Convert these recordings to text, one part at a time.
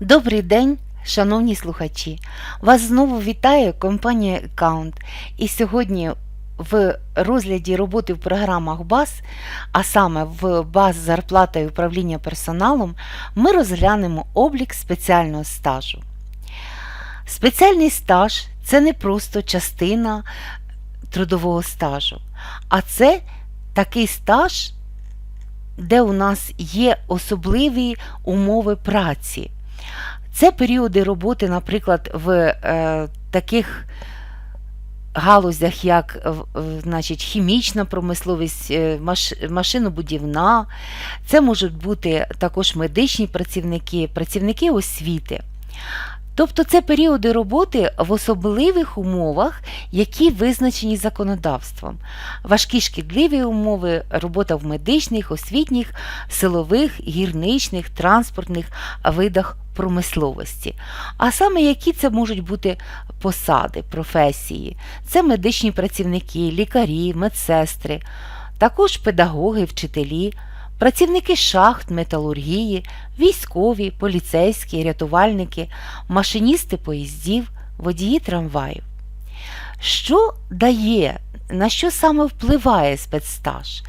Добрий день, шановні слухачі! Вас знову вітає компанія Account. І сьогодні в розгляді роботи в програмах БАЗ, а саме в БАЗ зарплата і управління персоналом, ми розглянемо облік спеціального стажу. Спеціальний стаж це не просто частина трудового стажу, а це такий стаж, де у нас є особливі умови праці. Це періоди роботи, наприклад, в е, таких галузях, як значить, хімічна промисловість, е, маш, машинобудівна, це можуть бути також медичні працівники, працівники освіти. Тобто це періоди роботи в особливих умовах, які визначені законодавством. Важкі шкідливі умови, робота в медичних, освітніх, силових, гірничних, транспортних видах промисловості. А саме які це можуть бути посади, професії? Це медичні працівники, лікарі, медсестри, також педагоги, вчителі, працівники шахт, металургії, військові, поліцейські, рятувальники, машиністи поїздів, водії трамваїв. Що дає, на що саме впливає спецстаж?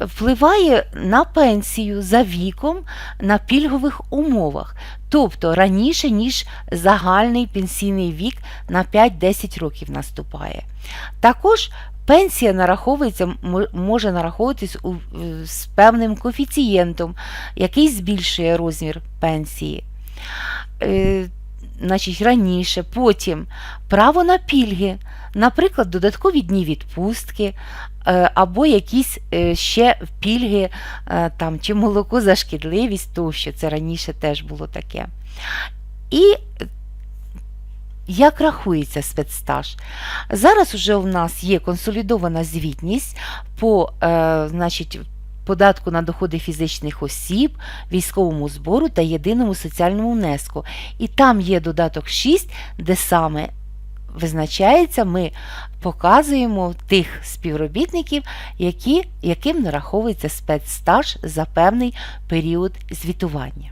Впливає на пенсію за віком на пільгових умовах, тобто раніше, ніж загальний пенсійний вік на 5-10 років наступає. Також пенсія нараховується, може нараховуватись у, е, з певним коефіцієнтом, який збільшує розмір пенсії. Значить, раніше, потім право на пільги, наприклад, додаткові дні відпустки, е, або якісь е, ще пільги, е, там, чи молоко за шкідливість тощо, це раніше теж було таке. І як рахується спецстаж? Зараз уже у нас є консолідована звітність по значить, податку на доходи фізичних осіб, військовому збору та єдиному соціальному внеску. І там є додаток 6, де саме визначається, ми показуємо тих співробітників, які, яким нараховується спецстаж за певний період звітування.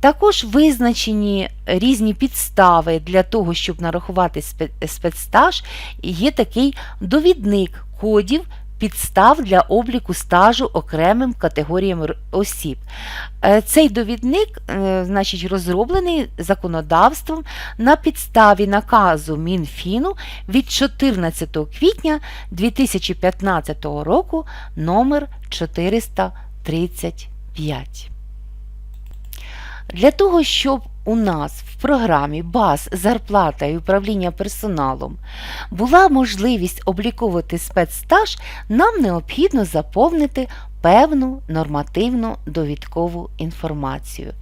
Також визначені різні підстави для того, щоб нарахувати спецстаж, є такий довідник кодів підстав для обліку стажу окремим категоріям осіб. Е, Цей довідник е, значить, розроблений законодавством на підставі наказу Мінфіну від 14 квітня 2015 року номер 435. Для того, щоб у нас в програмі БАЗ зарплата і управління персоналом була можливість обліковувати спецстаж, нам необхідно заповнити певну нормативну довідкову інформацію.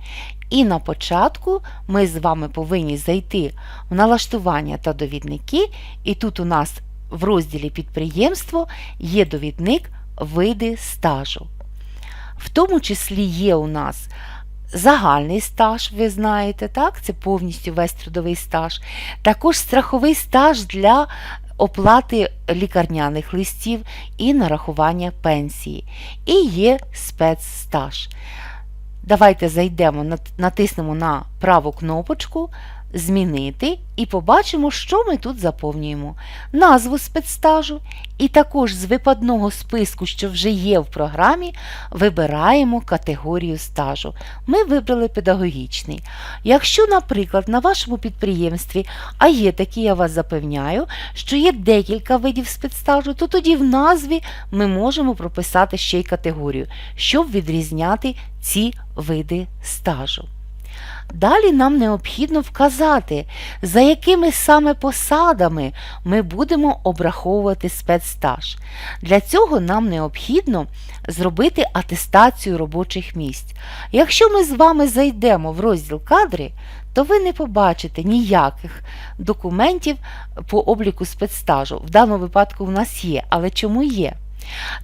І на початку ми з вами повинні зайти в налаштування та довідники, і тут у нас в розділі підприємство є довідник види стажу. В тому числі є у нас загальний стаж, ви знаєте, так? Це повністю весь трудовий стаж. Також страховий стаж для оплати лікарняних листів і нарахування пенсії. І є спецстаж. Давайте зайдемо, натиснемо на праву кнопочку Змінити і побачимо, що ми тут заповнюємо. Назву спецстажу, і також з випадного списку, що вже є в програмі, вибираємо категорію стажу. Ми вибрали педагогічний. Якщо, наприклад, на вашому підприємстві, а є такі, я вас запевняю, що є декілька видів спецстажу, то тоді в назві ми можемо прописати ще й категорію, щоб відрізняти ці види стажу. Далі нам необхідно вказати, за якими саме посадами ми будемо обраховувати спецстаж. Для цього нам необхідно зробити атестацію робочих місць. Якщо ми з вами зайдемо в розділ кадри, то ви не побачите ніяких документів по обліку спецстажу. В даному випадку в нас є, але чому є?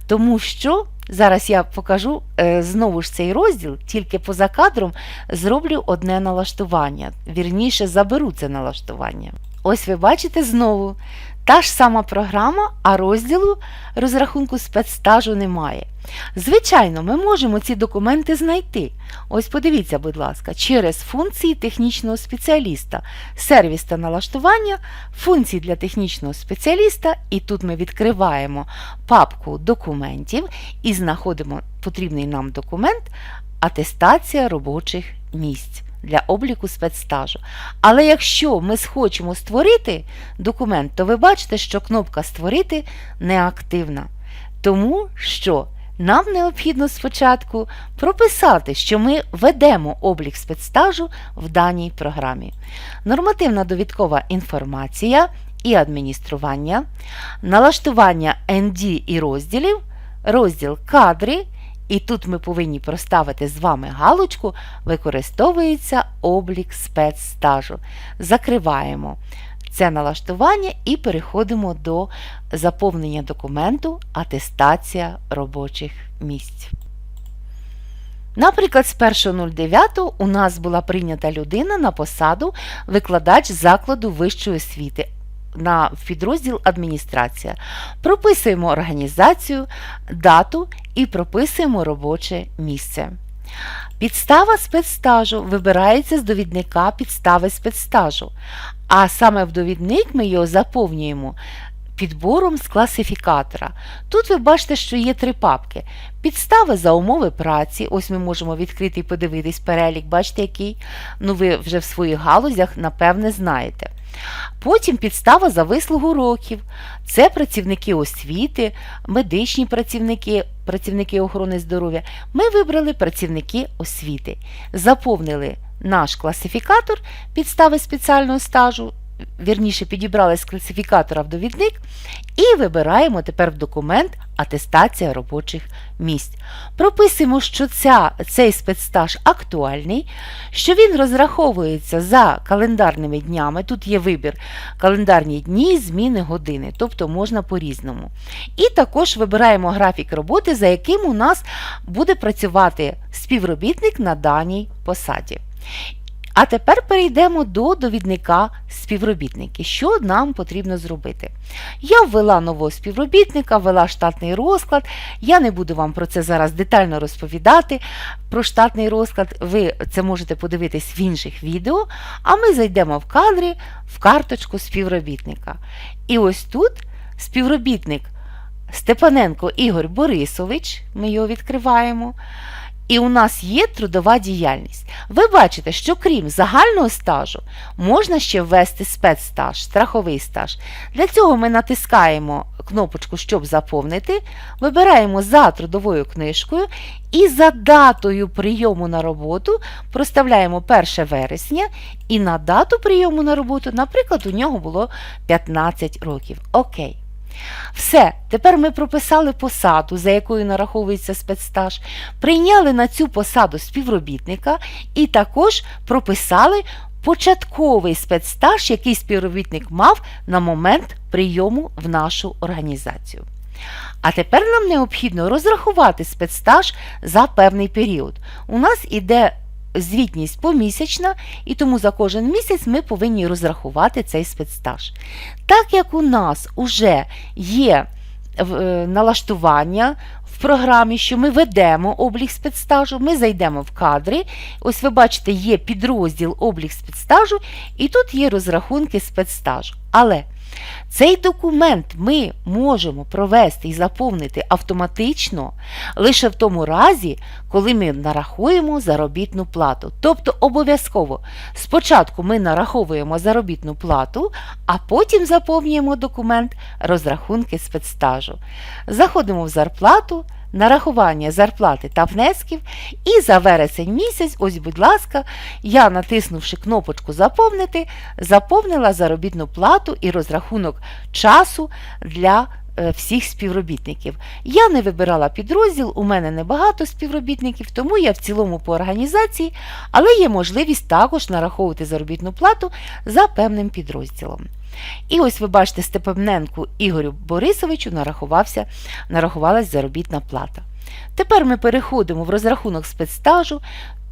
Тому що зараз я покажу е, знову ж цей розділ, тільки поза кадром зроблю одне налаштування. Вірніше, заберу це налаштування. Ось ви бачите знову та ж сама програма, а розділу розрахунку спецстажу немає. Звичайно, ми можемо ці документи знайти. Ось подивіться, будь ласка, через функції технічного спеціаліста, сервіс та налаштування, функції для технічного спеціаліста, і тут ми відкриваємо папку документів і знаходимо потрібний нам документ атестація робочих місць для обліку спецстажу. Але якщо ми схочемо створити документ, то ви бачите, що кнопка Створити неактивна. Тому що нам необхідно спочатку прописати, що ми ведемо облік спецстажу в даній програмі. Нормативна довідкова інформація і адміністрування, налаштування ND і розділів, розділ кадри. І тут ми повинні проставити з вами галочку, використовується облік спецстажу. Закриваємо це налаштування і переходимо до заповнення документу Атестація робочих місць. Наприклад, з 1.09 у нас була прийнята людина на посаду викладач закладу вищої освіти на підрозділ адміністрація. Прописуємо організацію, дату і прописуємо робоче місце. Підстава спецстажу вибирається з довідника підстави спецстажу, а саме в довідник ми його заповнюємо підбором з класифікатора. Тут ви бачите, що є три папки. Підстави за умови праці. Ось ми можемо відкрити і подивитись перелік, бачите, який? Ну, ви вже в своїх галузях, напевне, знаєте. Потім підстава за вислугу років. Це працівники освіти, медичні працівники, працівники охорони здоров'я. Ми вибрали працівники освіти. Заповнили наш класифікатор підстави спеціального стажу, вірніше підібрали з класифікатора в довідник і вибираємо тепер в документ атестація робочих місць. Прописуємо, що ця, цей спецстаж актуальний, що він розраховується за календарними днями. Тут є вибір календарні дні, зміни години, тобто можна по-різному. І також вибираємо графік роботи, за яким у нас буде працювати співробітник на даній посаді. А тепер перейдемо до довідника співробітники. Що нам потрібно зробити? Я ввела нового співробітника, ввела штатний розклад. Я не буду вам про це зараз детально розповідати. Про штатний розклад ви це можете подивитись в інших відео. А ми зайдемо в кадри в карточку співробітника. І ось тут співробітник Степаненко Ігор Борисович, ми його відкриваємо. І у нас є трудова діяльність. Ви бачите, що крім загального стажу, можна ще ввести спецстаж, страховий стаж. Для цього ми натискаємо кнопочку Щоб заповнити, вибираємо за трудовою книжкою і за датою прийому на роботу проставляємо 1 вересня, і на дату прийому на роботу, наприклад, у нього було 15 років. Окей. Все, тепер ми прописали посаду, за якою нараховується спецстаж, прийняли на цю посаду співробітника і також прописали початковий спецстаж, який співробітник мав на момент прийому в нашу організацію. А тепер нам необхідно розрахувати спецстаж за певний період. У нас іде звітність помісячна, і тому за кожен місяць ми повинні розрахувати цей спецстаж. Так як у нас вже є е, налаштування в програмі, що ми ведемо облік спецстажу, ми зайдемо в кадри. Ось ви бачите, є підрозділ облік спецстажу, і тут є розрахунки спецстажу. Але цей документ ми можемо провести і заповнити автоматично лише в тому разі, коли ми нарахуємо заробітну плату. Тобто обов'язково спочатку ми нараховуємо заробітну плату, а потім заповнюємо документ розрахунки спецстажу. Заходимо в зарплату. Нарахування зарплати та внесків, і за вересень місяць, ось, будь ласка, я, натиснувши кнопочку Заповнити, заповнила заробітну плату і розрахунок часу для е, всіх співробітників. Я не вибирала підрозділ, у мене небагато співробітників, тому я в цілому по організації, але є можливість також нараховувати заробітну плату за певним підрозділом. І ось ви бачите, Степаненку Ігорю Борисовичу нарахувався, нарахувалась заробітна плата. Тепер ми переходимо в розрахунок спецстажу.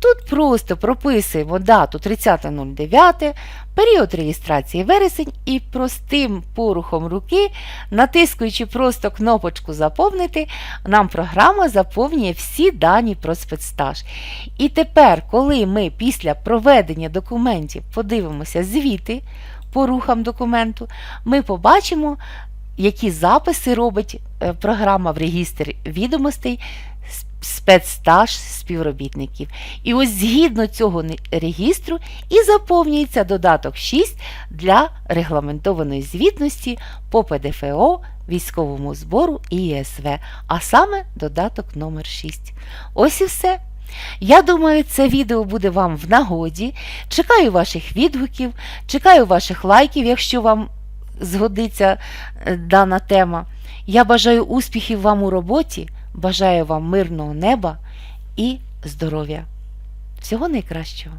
Тут просто прописуємо дату 30.09, період реєстрації вересень і простим порухом руки, натискуючи просто кнопочку Заповнити, нам програма заповнює всі дані про спецстаж. І тепер, коли ми після проведення документів подивимося звіти по рухам документу, ми побачимо, які записи робить е, програма в регістр відомостей спецстаж співробітників. І ось згідно цього регістру і заповнюється додаток 6 для регламентованої звітності по ПДФО, військовому збору і ЄСВ, а саме додаток номер 6. Ось і все. Я думаю, це відео буде вам в нагоді. Чекаю ваших відгуків, чекаю ваших лайків, якщо вам згодиться е, дана тема. Я бажаю успіхів вам у роботі, бажаю вам мирного неба і здоров'я. Всього найкращого!